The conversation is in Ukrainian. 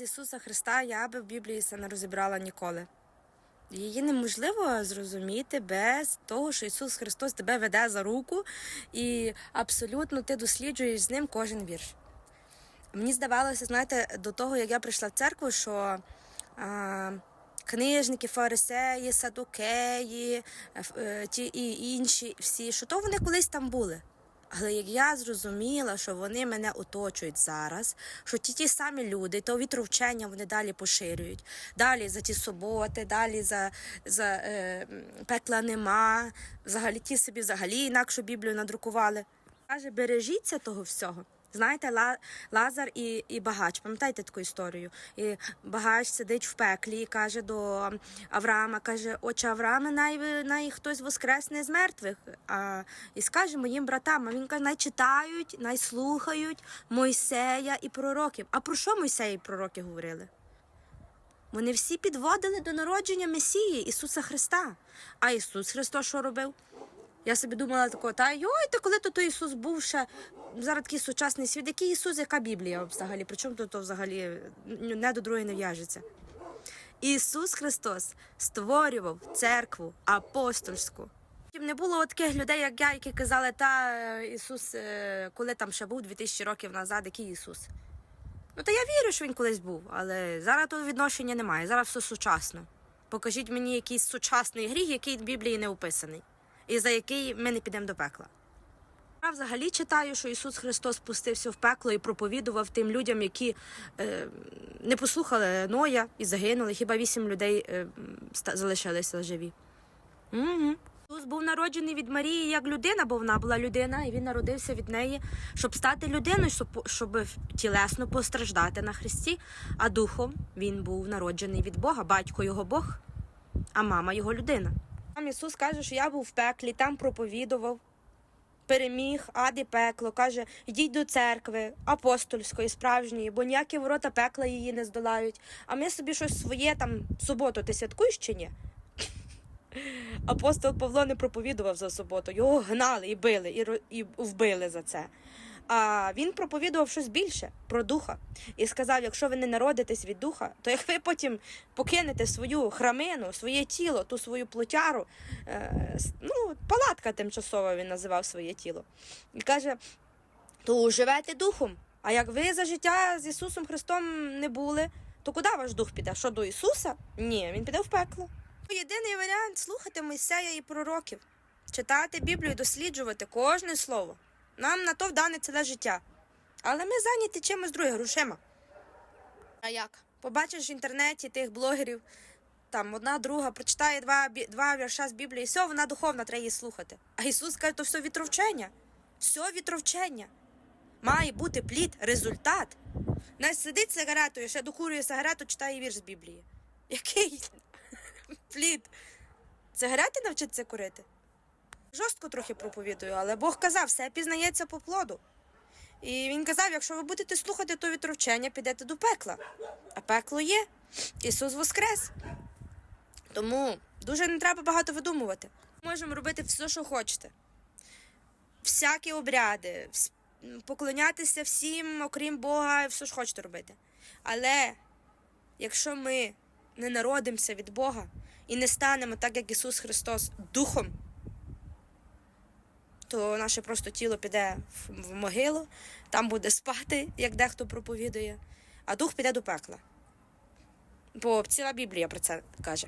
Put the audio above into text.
Без Ісуса Христа я би в Біблії це не розібрала ніколи. Її неможливо зрозуміти без того, що Ісус Христос тебе веде за руку, і абсолютно ти досліджуєш з ним кожен вірш. Мені здавалося, знаєте, до того, як я прийшла в церкву, що а, книжники, фарисеї, садукеї, е, ті і інші всі, що то вони колись там були. Але як я зрозуміла, що вони мене оточують зараз, що ті ті самі люди, то вітровчення вони далі поширюють, далі за ті суботи, далі за, за е, пекла нема, взагалі ті собі взагалі інакшу Біблію надрукували. Каже, бережіться того всього. Знаєте, Ла- Лазар і, і багач, пам'ятаєте таку історію? І багач сидить в пеклі і каже до Авраама, каже, отче Аврааме, най, най хтось воскресне з мертвих. А, і скаже моїм братам, а він каже, най читають, най слухають Мойсея і пророків. А про що Мойсея і пророки говорили? Вони всі підводили до народження Месії Ісуса Христа. А Ісус Христос що робив? Я собі думала тако, та йой, та коли то той Ісус був ще зараз такий сучасний світ, який Ісус, яка Біблія взагалі? Причому тут то взагалі не до другої не в'яжеться. Ісус Христос створював церкву апостольську. Не було таких людей, як я, які казали, та е, Ісус, е, коли там ще був 2000 років назад, який Ісус. Ну, та я вірю, що він колись був, але зараз того відношення немає. Зараз все сучасно. Покажіть мені якийсь сучасний гріх, який в Біблії не описаний, і за який ми не підемо до пекла. Я взагалі читаю, що Ісус Христос спустився в пекло і проповідував тим людям, які е, не послухали Ноя і загинули. Хіба вісім людей е, залишилися живі. Угу. Ісус був народжений від Марії як людина, бо вона була людина, і він народився від неї, щоб стати людиною, щоб, щоб тілесно постраждати на Христі. А духом він був народжений від Бога, батько його Бог, а мама його людина. Там Ісус каже, що я був в пеклі, там проповідував переміг ад і пекло, каже, йдіть до церкви апостольської, справжньої, бо ніякі ворота пекла її не здолають. А ми собі щось своє там суботу ти святкуєш чи ні? Апостол Павло не проповідував за суботу, його гнали і били, і, і вбили за це. А він проповідував щось більше про духа і сказав: якщо ви не народитесь від духа, то як ви потім покинете свою храмину, своє тіло, ту свою плотяру, е, ну, палатка тимчасова він називав своє тіло. І каже: то живете духом. А як ви за життя з Ісусом Христом не були, то куди ваш дух піде? Що до Ісуса? Ні, він піде в пекло. Єдиний варіант слухати Мойсея і пророків, читати Біблію, досліджувати кожне слово. Нам на то вдане ціле життя. Але ми зайняті чимось другим грошима. А як? Побачиш в інтернеті тих блогерів, там одна друга прочитає два, два вірша з Біблії, і все, вона духовна, треба її слухати. А Ісус каже, то все вітровчення. Все вітровчення. Має бути плід, результат. Нас сидить сигаретою, ще докурює сигарету, читає вірш з Біблії. Який плід? Сигарети навчиться курити? Жорстко трохи проповідую, але Бог казав, все пізнається по плоду. І він казав, якщо ви будете слухати то вітровчення, підете до пекла. А пекло є. Ісус Воскрес. Тому дуже не треба багато видумувати. Можемо робити все, що хочете. Всякі обряди, поклонятися всім, окрім Бога, все що хочете робити. Але якщо ми не народимося від Бога і не станемо так, як Ісус Христос, духом, то наше просто тіло піде в, могилу, там буде спати, як дехто проповідує, а дух піде до пекла. Бо ціла Біблія про це каже.